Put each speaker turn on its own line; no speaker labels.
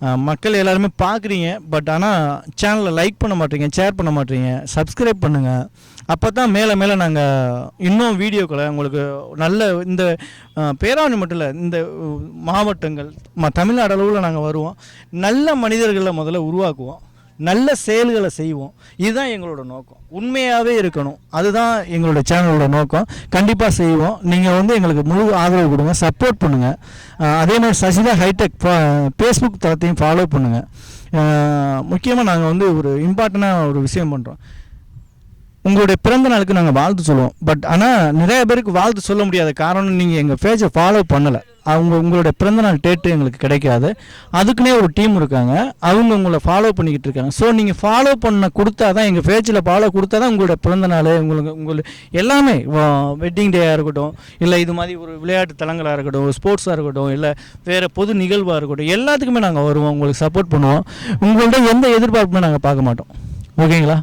மக்கள் எல்லாருமே பார்க்குறீங்க பட் ஆனால் சேனலை லைக் பண்ண மாட்டீங்க ஷேர் பண்ண மாட்டீங்க சப்ஸ்கிரைப் பண்ணுங்கள் அப்போ தான் மேலே மேலே நாங்கள் இன்னும் வீடியோக்களை உங்களுக்கு நல்ல இந்த பேராணி பேராவணி மட்டும் இல்லை இந்த மாவட்டங்கள் ம தமிழ்நாடு அளவில் நாங்கள் வருவோம். நல்ல மனிதர்களை முதல்ல உருவாக்குவோம். நல்ல செயல்களை செய்வோம். இதுதான் எங்களோட நோக்கம். உண்மையாகவே இருக்கணும். அதுதான் எங்களோட சேனலோட நோக்கம். கண்டிப்பாக செய்வோம். நீங்கள் வந்து எங்களுக்கு முழு ஆதரவு கொடுங்க. சப்போர்ட் பண்ணுங்கள் அதே மாதிரி சசிதா ஹைடெக் ஃபேஸ்புக் தளத்தையும் ஃபாலோ பண்ணுங்கள் முக்கியமாக நாங்கள் வந்து ஒரு இம்பார்ட்டண்ட்டாக ஒரு விஷயம் பண்ணுறோம் உங்களுடைய பிறந்த நாளுக்கு நாங்கள் வாழ்த்து சொல்லுவோம். பட் ஆனால் நிறைய பேருக்கு வாழ்த்து சொல்ல முடியாத காரணம் நீங்கள் எங்கள் பேஜை ஃபாலோ பண்ணலை. அவங்க உங்களுடைய பிறந்தநாள் டேட்டு எங்களுக்கு கிடைக்காது. அதுக்குன்னே ஒரு டீம் இருக்காங்க. அவங்க உங்களை ஃபாலோ பண்ணிக்கிட்டு இருக்காங்க. ஸோ நீங்கள் ஃபாலோ பண்ண கொடுத்தா தான் எங்கள் பேச்சில் ஃபாலோ கொடுத்தா தான் உங்களோட பிறந்தநாள் உங்களுக்கு உங்களுக்கு எல்லாமே வெட்டிங் டேயாக இருக்கட்டும் இல்லை இது மாதிரி ஒரு விளையாட்டு தலங்களாக இருக்கட்டும் ஒரு ஸ்போர்ட்ஸாக இருக்கட்டும் இல்லை வேறு பொது நிகழ்வாக இருக்கட்டும் எல்லாத்துக்குமே நாங்கள் வருவோம். உங்களுக்கு சப்போர்ட் பண்ணுவோம். உங்கள்கிட்ட எந்த எதிர்பார்ப்புமே நாங்கள் பார்க்க மாட்டோம். ஓகேங்களா